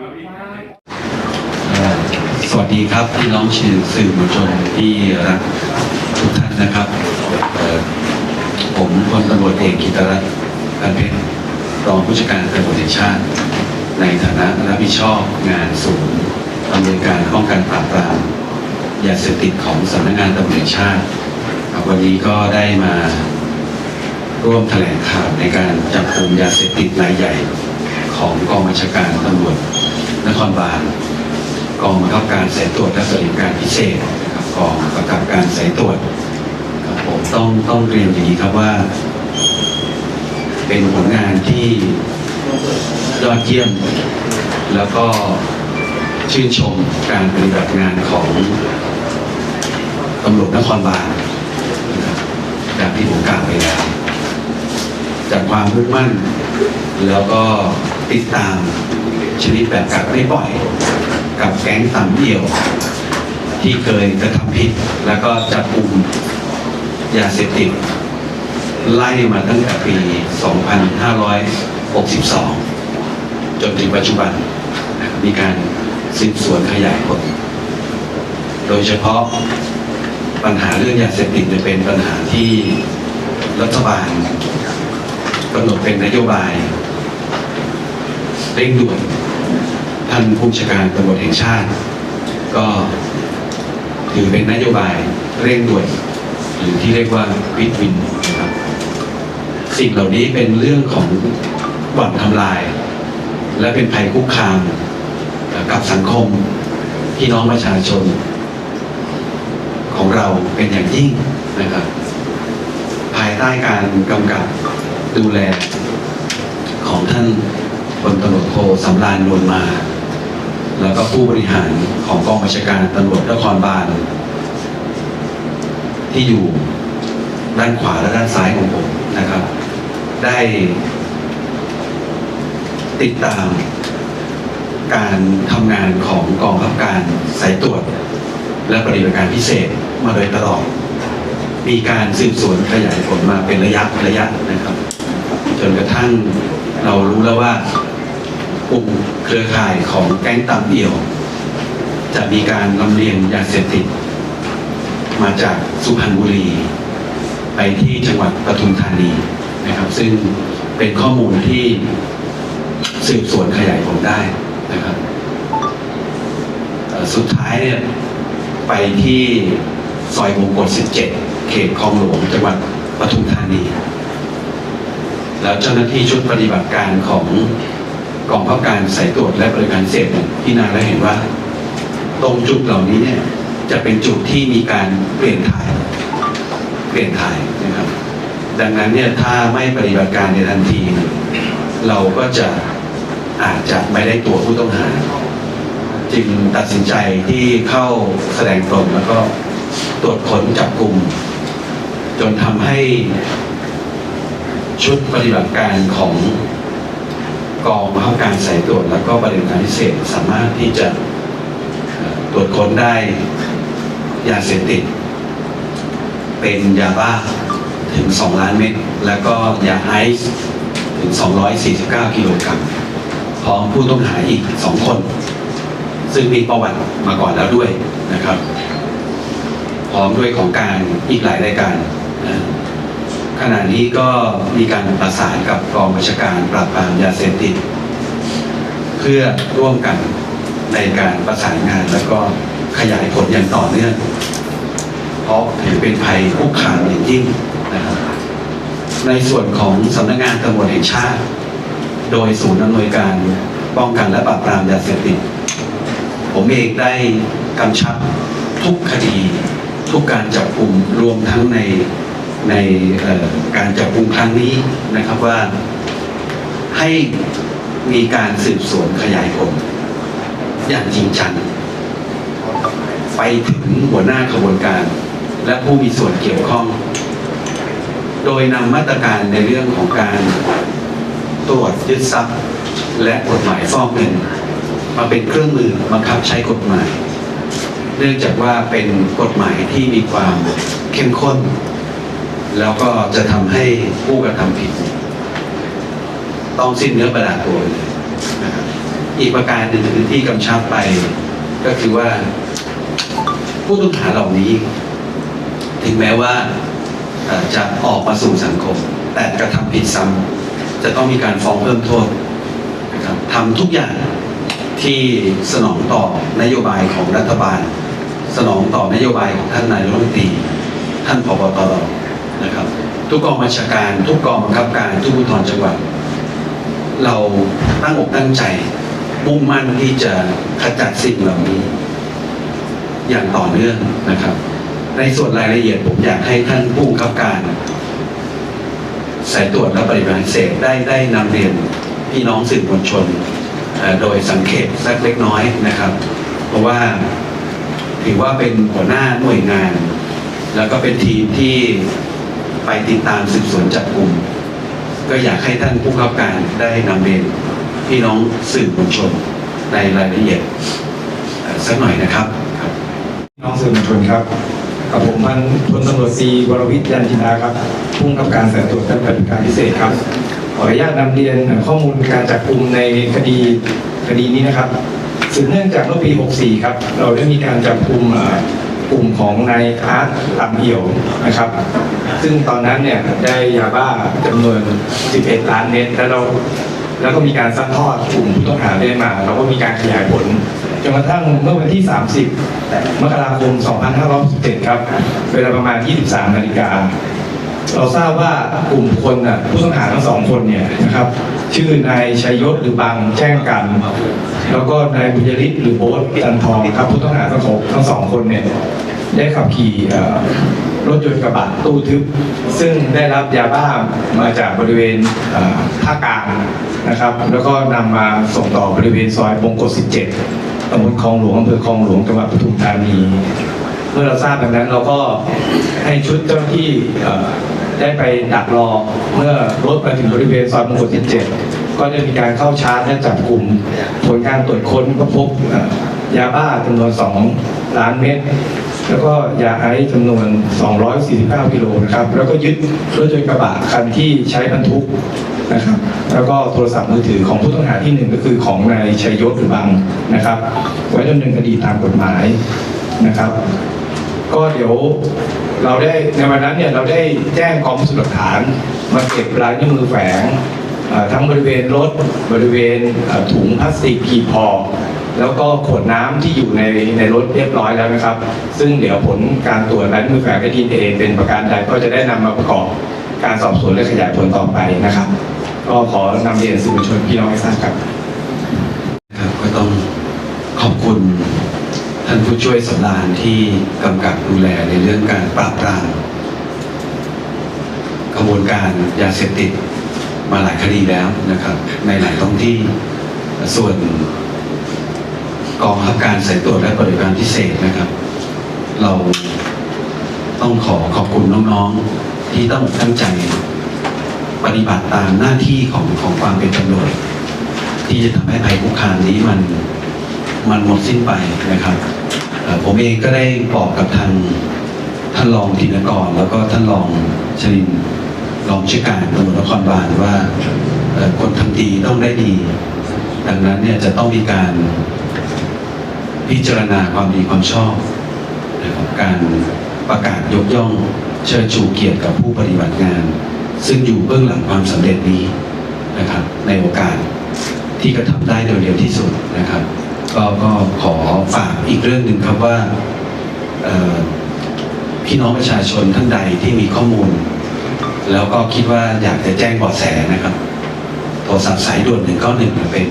สวัสดีครับพี่น้องชื่อสื่อมวลชนที่รักทุกท่านนะครับ ผมพลตำรวจเอกกิตรัตน์พันเพชรรองผู้จัดการตำรวจแห่งชาติ ในฐานะรับผิดชอบงานศูนย์อำนวยการป้องกันปราบปรามยาเสพติดของสำนักงานตำรวจแห่งชาติครับวันนี้ก็ได้มาร่วมแถลงข่าวในการจับกลุ่มยาเสพติดรายใหญ่ของกองบัญชาการตำรวจ นครบาลกองบังคับการสายตรวจและปฏิบัติการพิเศษนะครับกองกำกับการสายตรวจครับผมต้องต้องเรียนอย่างนี้ครับว่า เป็นผลงานที่ยอดเยี่ยม แล้วก็ชื่นชมการปฏิบัติงานของตำรวจนครบาลนะครับอย่างที่ผมกล่าวไปแล้วจากความมุ่งมั่น แล้วก็ติดตาม ชนิดแบบกัดไม่ปล่อย กับแก๊งต่ำเดี่ยว ที่เคยกระทำผิด แล้วก็จับกลุ่มยาเสพติดไล่มาตั้งแต่ปี 2562 จนถึงปัจจุบัน มีการสืบสวนขยายผล โดยเฉพาะปัญหาเรื่องยาเสพติดเนี่ยเป็นปัญหาที่รัฐบาลกำหนดเป็นนโยบายเร่งด่วน ท่านผู้ชาการตำรวจแห่งชาติ ก็ถือเป็นนโยบายเร่งด่วนหรือที่เรียกว่าวิดวินนะครับสิ่งเหล่านี้เป็นเรื่องของบ่อนทำลาย และเป็นภัยคุกคามกับสังคมพี่น้องประชาชน ของเราเป็นอย่างยิ่งนะครับ ภายใต้การกำกับดูแลของท่านพลตำรวจโทสำราญนวลมา แล้วก็ผู้บริหารของกองบัญชาการตำรวจนครบาลที่อยู่ด้านขวาและด้านซ้ายของผมนะครับ ได้ติดตามการทำงานของกองพับการสายตรวจ และปฏิบัติการพิเศษมาโดยตลอด มีการสืบสวนขยายผลมาเป็นระยะระยะนะครับ จนกระทั่งเรารู้แล้วว่า กลุ่มเครือข่ายของแก๊งตามเดี่ยว จะมีการลำเลียงยาเสพติด มาจากสุพรรณบุรี ไปที่จังหวัดปทุมธานีนะครับ ซึ่งเป็นข้อมูลที่สืบสวนขยายผลได้นะครับ สุดท้ายเนี่ยไปที่ซอยมงกฎ17 เขตคลองหลวงจังหวัดปทุมธานี แล้วเจ้าหน้าที่ชุดปฏิบัติการของ กองพับการสายตรวจและบริการเสพเนี่ยพี่นาได้เห็นว่า ตรงจุดเหล่านี้เนี่ยจะเป็นจุดที่มีการเปลี่ยนถ่าย เปลี่ยนถ่ายนะครับ ดังนั้นเนี่ยถ้าไม่ปฏิบัติการในทันที เราก็จะอาจจะไม่ได้ตัวผู้ต้องหา จึงตัดสินใจที่เข้าแสดงตนแล้วก็ตรวจค้นจับกลุ่ม จนทำให้ชุดปฏิบัติการของ กองบังคับการสายตรวจแล้วก็ปฏิบัติการพิเศษสามารถที่จะตรวจค้นได้ยาเสพติด เป็นยาบ้าถึง 2 ล้านเม็ดแล้วก็ยาไอซ์ถึง 249 กิโลกรัมพร้อมผู้ต้องหาอีก 2 คน ซึ่งมีประวัติมาก่อนแล้วด้วยนะครับ พร้อมด้วยของกลารอีกหลายรายการนะ ขณะนี้ก็มีการประสานกับกองบัญชาการปราบปรามยาเสพติด เพื่อร่วมกันในการประสานงานแล้วก็ขยายผลอย่างต่อเนื่องเพราะถือเป็นภัยคุกคามอย่างยิ่งนะครับในส่วนของสำนักงานตำรวจแห่งชาติ โดยศูนย์อำนวยการป้องกันและปราบปรามยาเสพติด ผมเองได้กำชับทุกคดี ทุกการจับกลุ่มรวมทั้งใน ในการจับกลุ่มครั้งนี้นะครับว่าให้มีการสืบสวนขยายผล อย่างจริงจังไปถึงหัวหน้าขบวนการ และผู้มีส่วนเกี่ยวข้อง โดยนำมาตรการในเรื่องของการตรวจยึดทรัพย์ และกฎหมายฟอกเงินมาเป็นเครื่องมือบังคับใช้กฎหมาย เนื่องจากว่าเป็นกฎหมายที่มีความเข้มข้น แล้วก็จะทำให้ผู้กระทำผิด ต้องสิ้นเนื้อประดาตัวเลยนะครับอีกประการหนึ่งที่กำชับไป ก็คือว่า ผู้ต้องหาเหล่านี้ ถึงแม้ว่าจะออกมาสู่สังคม แต่กระทำผิดซ้ำจะต้องมีการฟ้องเพิ่มโทษนะครับทำทุกอย่างที่สนองต่อนโยบายของรัฐบาล สนองต่อนโยบายของท่านนายรัฐมนตรีท่านผบตร นะครับ ทุกกองบัญชาการ ทุกกองบังคับการ ทุกภูธรจังหวัด เราตั้งอกตั้งใจ มุ่งมั่นที่จะขจัดสิ่งเหล่านี้ อย่างต่อเนื่องนะครับ ในส่วนรายละเอียดผมอยากให้ท่านผู้บังคับการสายตรวจและปฏิบัติการพิเศษได้ได้นำเรียนพี่น้องสื่อมวลชน โดยสังเกตสักเล็กน้อยนะครับ เพราะว่าถือว่าเป็นหัวหน้าหน่วยงาน แล้วก็เป็นทีมที่ ไปติดตามสืบสวนจับกลุ่มก็อยากให้ท่านผู้กำกับการได้นำเรียนพี่น้องสื่อมวลชนในรายละเอียดสักหน่อยนะครับครับน้องสื่อมวลชนครับกับผมพันพลตำรวจตรีวรวิทย์ยันจินาครับผู้กำกับการสายตรวจและปฏิบัติการพิเศษครับขออนุญาตนำเรียนข้อมูลการจับกลุ่มในคดีคดีนี้นะครับสืบเนื่องจากเมื่อปี 64 ครับ เราได้มีการจับกลุ่มอ่อ กลุ่มของนายอาร์ตตำเอี่ยวนะครับ ซึ่งตอนนั้นเนี่ยได้ยาบ้าจำนวน 11 ล้านเม็ดแล้วเราแล้วก็มีการซัดทอดกลุ่มผู้ต้องหาได้มา เราก็มีการขยายผลจนกระทั่งเมื่อวันที่ 30 มกราคม 2517 ครับ เวลาประมาณ 23 นาฬิกา เราทราบว่ากลุ่มคนน่ะผู้ต้องหาทั้งสองคนเนี่ยนะครับ ชื่อนายชัยยศหรือบังแจ้งกัน แล้วก็นายบุญยริศหรือโบ๊ทจันทองครับผู้ต้องหาทั้งสองทั้งสองคนเนี่ยได้ขับขี่รถยนต์กระบะตู้ทึบ ซึ่งได้รับยาบ้ามาจากบริเวณเอ่อภาคกลางนะครับ แล้วก็นำมาส่งต่อบริเวณซอยบงกฎ17ตำบลคลองหลวงอำเภอคลองหลวงจังหวัดปทุมธานีเมื่อเราทราบดังนั้นเราก็ให้ชุดเจ้าหน้าที่ ได้ไปดักรอเมื่อรถมาถึงบริเวณซอยมงคล17 ก็ได้มีการเข้าชาร์จและจับกลุ่ม ผลการตรวจค้นก็พบยาบ้าจำนวน 2 ล้านเม็ดแล้วก็ยาไอซ์จำนวน 249 กิโลนะครับ แล้วก็ยึดรถยนต์กระบะคันที่ใช้บรรทุกนะครับ แล้วก็โทรศัพท์มือถือของผู้ต้องหาที่หนึ่งก็คือของนายชัยยศหรือบังนะครับ ไว้ดำเนินคดีตามกฎหมายนะครับ ก็เดี๋ยว เราได้ในวันนั้นเนี่ยเราได้แจ้งกองพิสูจน์หลักฐาน มาเก็บลายนิ้วมือแฝงทั้งบริเวณรถบริเวณถุงพลาสติกขีบพอแล้วก็ขวดน้ำที่อยู่ในในรถเรียบร้อยแล้วนะครับ ซึ่งเดี๋ยวผลการตรวจลายนิ้วมือแฝงและดีเอเป็นประการใดก็จะได้นำมาประกอบการสอบสวนและขยายผลต่อไปนะครับ ก็ขอนำเรียนสื่อมวลชนพี่น้องให้ทราบครับครับก็ต้องขอบคุณท่านผู้ช่วยสำราญที่กำกับดูแลในเรื่องการปราบปรามกระบวนการยาเสพติดมาหลายคดีแล้วนะครับ ในหลายท้องที่ส่วนกองขับการสายตรวจและปฏิบัติการพิเศษนะครับ เราต้องขอขอบคุณน้องๆที่ต้องตั้งใจปฏิบัติตามหน้าที่ของของความเป็นตำรวจที่จะทำให้ภัยคุกคามนี้มันมันหมดสิ้นไปนะครับ ผมเองก็ได้บอกกับทางท่านรองธินกร แล้วก็ท่านรองชลินรองชื่อการตำรวจนครบาลว่าคนทำดีต้องได้ดี ดังนั้นเนี่ยจะต้องมีการพิจารณาความดีความชอบนะครับการประกาศยกย่องเชิดชูเกียรติกับผู้ปฏิบัติงาน ซึ่งอยู่เบื้องหลังความสำเร็จนี้นะครับในโอกาสที่กระทำได้โดยเร็วที่สุดนะครับ ก็ก็ขอฝากอีกเรื่องหนึ่งครับว่าพี่น้องประชาชนท่านใดที่มีข้อมูล แล้วก็คิดว่าอยากจะแจ้งเบาะแสนะครับ โทรศัพท์สายด่วน191เป็น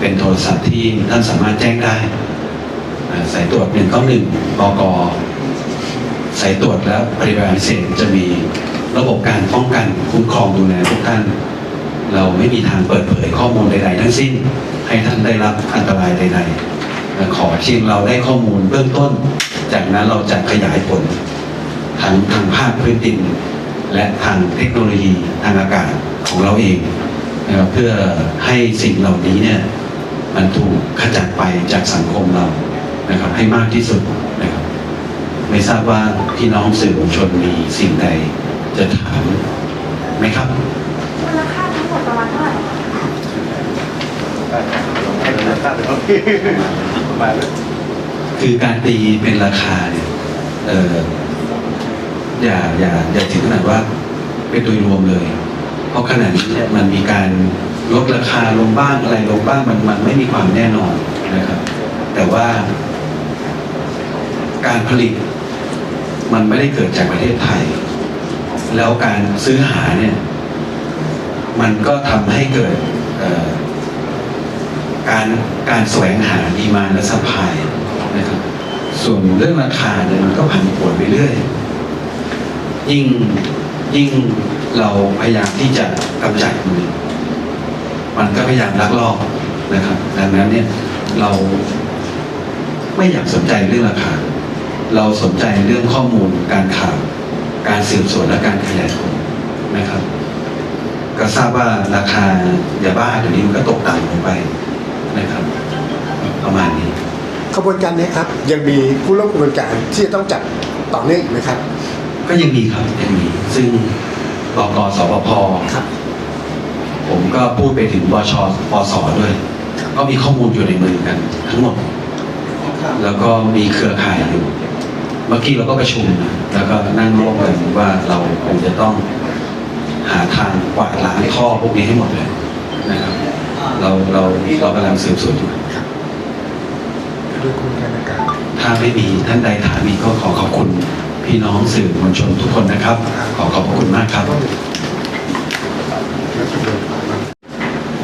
เป็นโทรศัพท์ที่ท่านสามารถแจ้งได้ สายตรวจ191บกสายตรวจและปฏิบัติการพิเศษจะมีระบบการป้องกันคุ้มครองดูแลทุกท่าน เราไม่มีทางเปิดเผยข้อมูลใดๆทั้งสิ้น ให้ท่านได้รับอันตรายใดๆขอเพียงเราได้ข้อมูลเบื้องต้น จากนั้นเราจะขยายผลทั้งทางภาคพื้นดิน และทางเทคโนโลยีทางอากาศของเราเองนะครับเพื่อให้สิ่งเหล่านี้เนี่ยมันถูกขจัดไปจากสังคมเรานะครับให้มากที่สุดนะครับไม่ทราบว่าพี่น้องสื่อมวลชนมีสิ่งใดจะถามไหมครับ มูลค่าทั้งหมดประมาณเท่าไหร่คะมาแล้วคือการตีเป็นราคาเนี่ยเอออย่าอย่าอย่าถึงขนาดว่าเป็นโดยรวมเลย เพราะขนี้เนี่ยมันมีการลดราคาลงบ้างอะไรลงบ้างมันมันไม่มีความแน่นอนนะครับ แต่ว่า การผลิตมันไม่ได้เกิดจากประเทศไทย แล้วการซื้อหาเนี่ย มันก็ทำให้เกิดเอ่อ การการแสวงหาดีมาและสัพพายนะครับ ส่วนเรื่องราคาเนี่ยมันก็ผันผวนไปเรื่อย ยิ่งยิ่งเราพยายามที่จะกำจัดมันมันก็พยายามลักลอบนะครับ ดังนั้นเนี่ยเราไม่อยากสนใจเรื่องราคา เราสนใจเรื่องข้อมูลการข่าวการสืบสวนและการขยายผลนะครับ ก็ทราบว่าราคายาบ้าเดี๋ยวนี้มันก็ตกต่ำลงไป นะครับ ประมาณนี้ขบวนการนี้ครับยังมีผู้ร่วมขบวนการที่จะต้องจับต่อเนื่องอีกไหมครับ ก็ยังมีครับยังมีซึ่งบกสปพครับ ผมก็พูดไปถึงบชปสด้วย ก็มีข้อมูลอยู่ในมือกัน ทั้งหมด แล้วก็มีเครือข่ายอยู่ เมื่อกี้เราก็ประชุมนะแล้วก็นั่งร่วมกันว่าเราคงจะต้องหาทางกวาดล้างข้อพวกนี้ให้หมดเลยนะครับ เราเราเรากำลังสืบสวนอยู่ด้วยกระบวนการในการถ้าไม่มีท่านใดถามอีกก็ขอขอบคุณพี่น้องสื่อมวลชนทุกคนนะครับ ขอขอบพระคุณมากครับ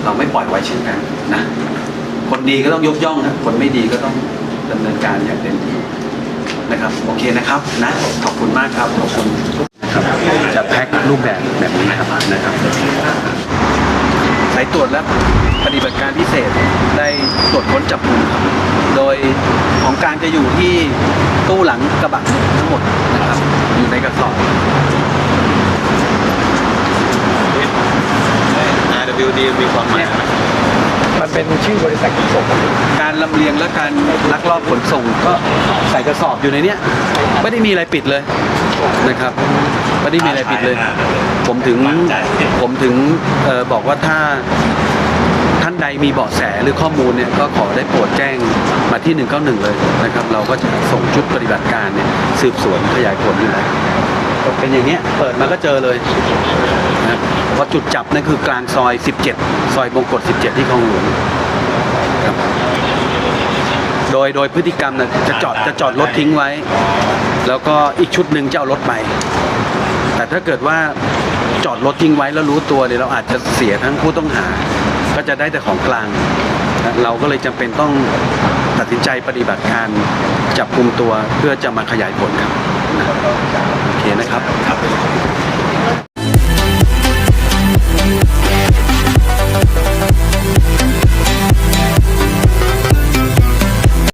เราไม่ปล่อยไว้เช่นกันนะ คนดีก็ต้องยกย่องนะคนไม่ดีก็ต้องดำเนินการอย่างเต็มที่นะครับโอเคนะครับนะขอบคุณมากครับขอบคุณครับจะแพ็ครูปแบบแบบนี้นะครับนะครับสายตรวจและปฏิบัติการพิเศษได้ตรวจค้นจับกลุ่มครับโดยของกลางจะอยู่ที่ตู้หลังกระบะทั้งหมดนะครับ อยู่ในกระสอบ RWD มีความหมายไหมมันเป็นชื่อบริษัทขนส่งการลำเลียงและการลักลอบขนส่งก็ใส่กระสอบอยู่ในเนี้ย ไม่ได้มีอะไรปิดเลยนะครับ ไม่ได้มีอะไรปิดเลย ผมถึงผมถึงออบอกว่าถ้าท่านใดมีเบาะแสหรือข้อมูลเนี่ยก็ขอได้โปรดแจ้งมาที่ 191 เลยนะครับ เราก็จะส่งชุดปฏิบัติการเนี่ยสืบสวนขยายผลอยู่แล้วเป็นอย่างเนี้ยเปิดมาก็เจอเลยนะเพราะจุดจับนั่นคือกลางซอย 17 ซอยบงกฎ 17 ที่คลองหลวงครับโดยโดยพฤติกรรมนะจะจอดจะจอดรถทิ้งไว้ แล้วก็อีกชุดหนึ่งจะเอารถไปแต่ ถ้าเกิดว่าจอดรถทิ้งไว้แล้วรู้ตัวเนี่ยเราอาจจะเสียทั้งผู้ต้องหา ก็จะได้แต่ของกลาง เราก็เลยจำเป็นต้องตัดสินใจปฏิบัติการจับกลุ่มตัวเพื่อจะมาขยายผลครับโอเคนะครับ